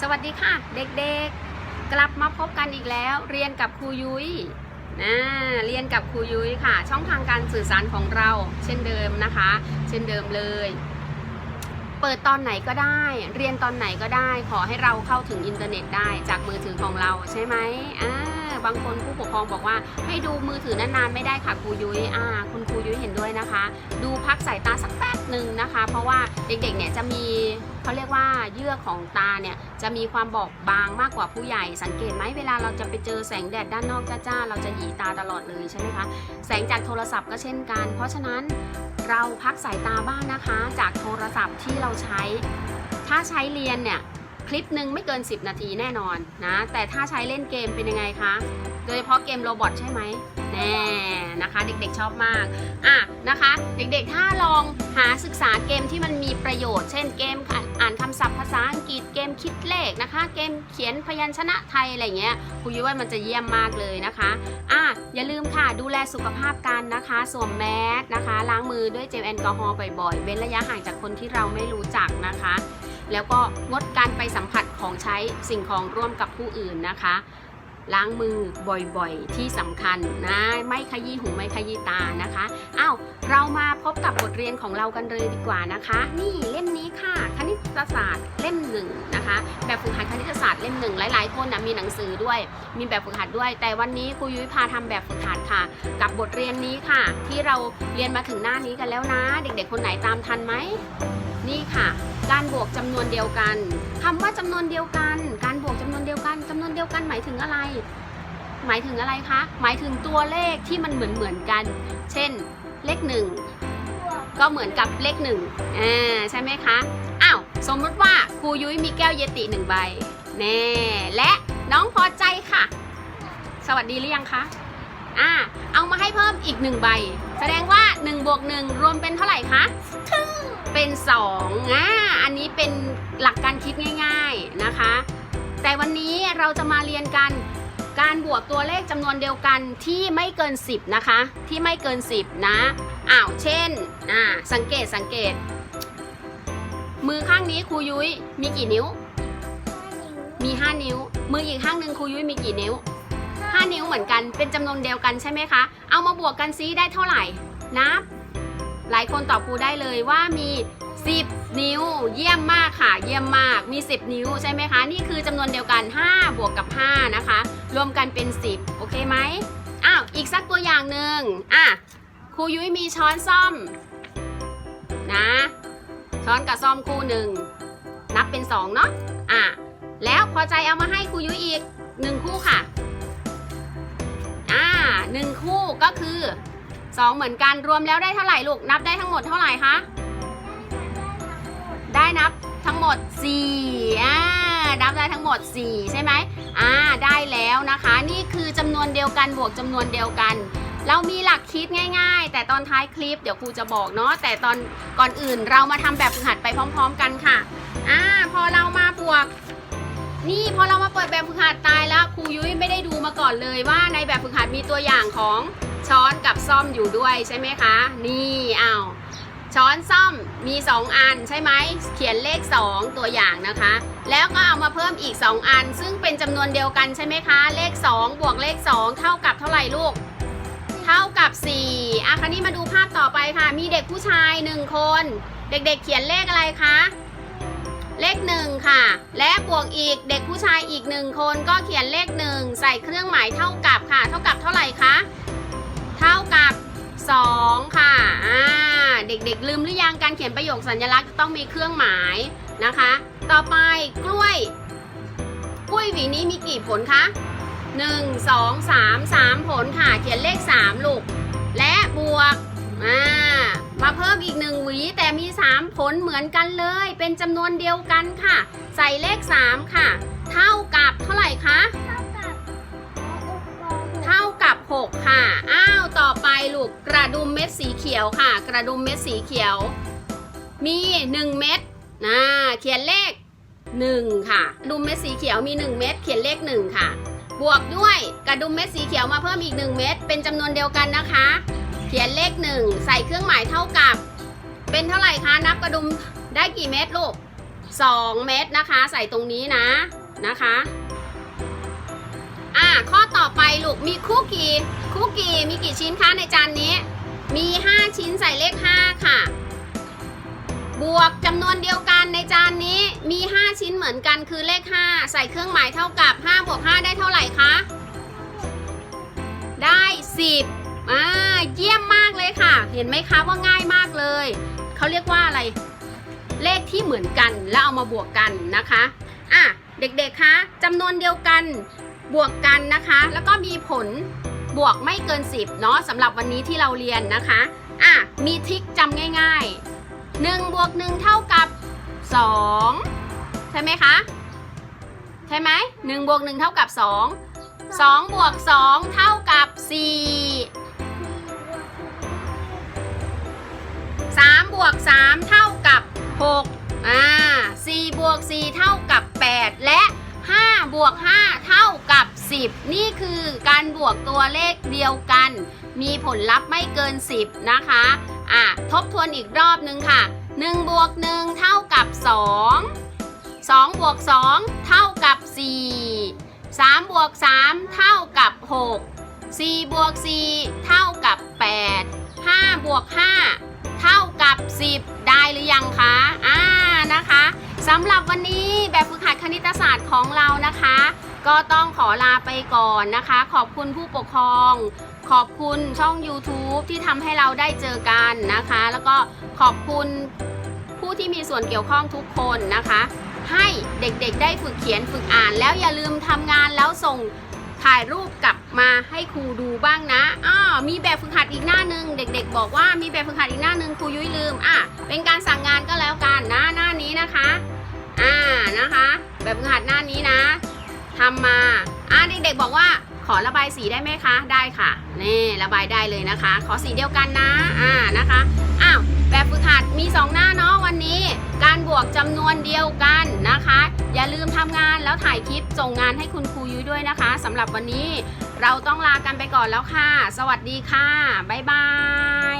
สวัสดีค่ะ เด็กๆ กลับมาพบกันอีกแล้ว เรียนกับครูยุ้ยนะเรียนกับครูยุ้ยค่ะ ช่องทางการสื่อสารของเรา เช่นเดิมนะคะ เช่นเดิมเลย เปิดตอนไหนก็ได้ เรียนตอนไหนก็ได้ ขอให้เราเข้าถึงอินเทอร์เน็ตได้จากมือถือของเราใช่ไหมอ่าบางคนผู้ปกครองบอกว่า ให้ดูมือถือนานๆไม่ได้ค่ะครูยุ้ยอ่าคุณครูยุ้ยเห็นด้วยนะคะ ดูพักสายตาสักแป๊บหนึ่งนะคะ เพราะว่าเด็กๆเนี่ยจะมีเขาเรียกว่าเยื่อของตาเนี่ยจะมีความบอบบางมากกว่าผู้ใหญ่ สังเกตไหมเวลาเราจะไปเจอแสงแดดด้านนอกจ้าๆเราจะหยีตาตลอดเลยใช่ไหมคะแสงจากโทรศัพท์ก็เช่นกัน เพราะฉะนั้นเราพักสายตาบ้างนะคะจาก ที่เราใช้ ถ้าใช้เรียนเนี่ยคลิปหนึ่งไม่เกิน 10 นาทีแน่นอนนะ แต่ถ้าใช้เล่นเกมเป็นยังไงคะ โดยเฉพาะเกมโรบอทใช่ไหม แน่นะคะ เด็กๆชอบมากอะนะคะ เด็กๆถ้าลองหาศึกษาเกมที่มันมีประโยชน์ เช่นเกมอ่านคำศัพท์ภาษาอังกฤษเกมคิดเลขนะคะ เกมเขียนพยัญชนะไทยอะไรเงี้ยคุยว่ามันจะเยี่ยมมากเลยนะคะอะอย่าลืมค่ะดูแลสุขภาพกันนะคะสวมแมสนะคะล้างมือด้วยเจลแอลกอฮอล์บ่อยๆเว้นระยะห่างจากคนที่เราไม่รู้จักนะคะ แล้วก็งดการไปสัมผัสของใช้สิ่งของร่วมกับผู้อื่นนะคะ ล้างมือบ่อยๆ ที่สำคัญนะ ไม่ขยี้หูไม่ขยี้ตานะคะอ้าวเรามาพบกับบทเรียนของเรากันเลยดีกว่านะคะ นี่เล่มนี้ค่ะ คณิตศาสตร์เล่มหนึ่งนะคะ แบบฝึกหัดคณิตศาสตร์เล่มหนึ่งหลายๆคนนะมีหนังสือด้วย มีแบบฝึกหัดด้วย แต่วันนี้ครูยุ้ยพาทำแบบฝึกหัดค่ะ กับบทเรียนนี้ค่ะ ที่เราเรียนมาถึงหน้านี้กันแล้วนะ เด็กๆ คนไหนตามทันไหมนี่ค่ะ การบวกจำนวนเดียวกันคำว่าจำนวนเดียวกัน การ ดียวกันจำนวนเดียวกันหมายถึงอะไร หมายถึงอะไรคะ หมายถึงตัวเลขที่มันเหมือนเหมือนๆกัน เช่น เลขหนึ่งก็เหมือนกับเลขหนึ่งอ่าใช่ไหมคะ อ้าว สมมติว่าครูยุ้ยมีแก้วเยติหนึ่งใบ แน่ และน้องพอใจค่ะ สวัสดีหรือยังคะ อ่า เอามาให้เพิ่มอีกหนึ่งใบ แสดงว่า1บวก1รวมเป็นเท่าไหร่คะเป็น2อ่า อันนี้เป็นหลักการคิดง่าย ๆนะคะ แต่วันนี้เราจะมาเรียนกันการบวกตัวเลขจำนวนเดียวกันที่ไม่เกิน 10 นะคะ ที่ไม่เกิน 10 นะอ้าวเช่นอ่าสังเกตสังเกต มือข้างนี้ครูยุ้ยมีกี่นิ้ว มี 5 นิ้ว มืออีกข้างหนึ่งครูยุ้ยมีกี่นิ้ว 5 นิ้วเหมือนกันเป็นจำนวนเดียวกันใช่ไหมคะ เอามาบวกกันซิได้เท่าไหร่นับ หลายคนตอบครูได้เลยว่ามี 10 นิ้วเยี่ยมมากค่ะ เยี่ยมมากมี 10 นิ้วใช่ไหมคะ นี่คือจำนวนเดียวกัน 5 บวกกับ 5 นะคะ รวมกันเป็น 10 โอเคไหมอ้าวอีกสักตัวอย่างหนึ่งอะครูยุ้ยมีช้อนซ่อมนะช้อนกับซ่อมคู่หนึ่งนับเป็น 2 เนาะอะแล้วพอใจเอามาให้ครูยุ้ยอีก 1 คู่ค่ะอ่าหนึ่งคู่ก็คือ 2 เหมือนกันรวมแล้วได้เท่าไหร่ลูกนับได้ทั้งหมดเท่าไหร่คะ ได้นับทั้งหมด4อ่านับได้ทั้งหมด 4 ใช่ไหมอ่าได้แล้วนะคะ นี่คือจำนวนเดียวกันบวกจำนวนเดียวกัน เรามีหลักคิดง่าย ๆ แต่ตอนท้ายคลิปเดี๋ยวครูจะบอกเนาะแต่ตอนก่อนอื่นเรามาทำแบบฝึกหัดไปพร้อม ๆ กันค่ะอ่าพอเรามาบวกนี่พอเรามาเปิดแบบฝึกหัดตายแล้วครูยุ้ยไม่ได้ดูมาก่อนเลยว่าในแบบฝึกหัดมีตัวอย่างของช้อนกับซ่อมอยู่ด้วยใช่ไหมคะ นี่อ้าว ช้อนซ่อมมี 2 อันใช่ไหมเขียนเลข 2 ตัวอย่างนะคะ แล้วก็เอามาเพิ่มอีก 2 อัน ซึ่งเป็นจำนวนเดียวกันใช่ไหมคะ เลข 2 บวกเลข 2 เท่ากับเท่าไหร่ลูก เท่ากับ 4อะคราวนี้มาดูภาพต่อไปค่ะ มีเด็กผู้ชาย 1 คน เด็กๆเขียนเลขอะไรคะ เลขหนึ่งค่ะ และบวกอีกเด็กผู้ชายอีกหนึ่งคนก็เขียนเลขหนึ่งใส่เครื่องหมายเท่ากับค่ะ เท่ากับเท่าไหร่คะ เท่ากับ 2 ค่ะอ่าเด็กๆ ลืมหรือยังการเขียนประโยคสัญลักษณ์ต้องมีเครื่องหมายนะคะ ต่อไปกล้วย กล้วยหวีนี้มีกี่ผลคะ 1 2 3 3 ผลค่ะ เขียนเลข 3 ลูก และบวกอ่ามาเพิ่มอีกหนึ่งหวี แต่มี 3 ผลเหมือนกันเลย เป็นจำนวนเดียวกันค่ะ ใส่เลข 3 ค่ะ เท่ากับเท่าไหร่คะ 6 ค่ะ อ้าว ต่อไปลูกกระดุมเม็ดสีเขียวค่ะ กระดุมเม็ดสีเขียว มี 1 เม็ดนะเขียนเลข 1 ค่ะกระดุมเม็ดสีเขียวมี 1 เม็ดเขียนเลข 1 ค่ะ บวกด้วยกระดุมเม็ดสีเขียวมาเพิ่มอีก 1 เม็ดเป็นจำนวนเดียวกันนะคะ เขียนเลข 1 ใส่เครื่องหมายเท่ากับ เป็นเท่าไหร่คะนับกระดุมได้กี่เม็ดลูก 2 เม็ดนะคะ ใส่ตรงนี้นะนะคะ ข้อต่อไปลูกมีคุกกี้คุกกี้มีกี่ชิ้นคะในจานนี้ มี 5 ชิ้นใส่เลข 5 ค่ะ บวกจำนวนเดียวกันในจานนี้มี 5 ชิ้นเหมือนกันคือเลข 5 ใส่เครื่องหมายเท่ากับ5บวก5ได้เท่าไหร่คะได้ 10อ่าเยี่ยมมากเลยค่ะ เห็นไหมคะว่าง่ายมากเลย เขาเรียกว่าอะไร เลขที่เหมือนกันแล้วเอามาบวกกันนะคะอะเด็กๆ คะจำนวนเดียวกัน บวกกันนะคะ แล้วก็มีผลบวกไม่เกิน 10เนาะสำหรับวันนี้ที่เราเรียนนะคะอะมีทริคจำง่าย ๆ1บวก1เท่ากับ 2 ใช่ไหมคะ ใช่ไหม1บวก1เท่ากับ 2 2บวก2เท่ากับ 4 3บวก3เท่ากับ 6 อ่า4บวก4เท่ากับ 8 และ บวก 5 เท่ากับ 10 นี่คือการบวกตัวเลขเดียวกัน มีผลลัพธ์ไม่เกิน 10 นะคะอะทบทวนอีกรอบนึงค่ะ 1 บวก 1 เท่ากับ 2 2 บวก 2 เท่ากับ 4 3 บวก 3 เท่ากับ 6 4 บวก 4 เท่ากับ 8 5 บวก 5 เท่า กับ 10 ได้หรือยังคะอ่านะคะสำหรับวันนี้แบบฝึกหัดคณิตศาสตร์ของเรานะคะ ก็ต้องขอลาไปก่อนนะคะ ขอบคุณผู้ปกครอง ขอบคุณช่อง YouTube ที่ทำให้เราได้เจอกันนะคะ แล้วก็ขอบคุณผู้ที่มีส่วนเกี่ยวข้องทุกคนนะคะ ให้เด็กๆได้ฝึกเขียนฝึกอ่าน แล้วอย่าลืมทำงานแล้วส่ง ถ่ายรูปกลับมาให้ครูดูบ้างนะอ้อมีแบบฝึกหัดอีกหน้าหนึ่งเด็ก ๆ บอกว่ามีแบบฝึกหัดอีกหน้าหนึ่งครูยุ้ยลืมอะเป็นการสั่งงานก็แล้วกันนะหน้านี้นะคะอ่านะคะ แบบฝึกหัดหน้านี้นะทำมาอะเด็กๆบอกว่าขอระบายสีได้ไหมคะได้ค่ะนี่ระบายได้เลยนะคะ ขอสีเดียวกันนะอ่านะคะอ้าวแบบฝึกหัดมีสองหน้าเนาะวันนี้ การบวกจำนวนเดียวกัน อย่าลืมทำงานแล้วถ่ายคลิปส่งงานให้คุณครูยุ้ยด้วยนะคะสำหรับวันนี้เราต้องลากันไปก่อนแล้วค่ะ สวัสดีค่ะ บ๊ายบาย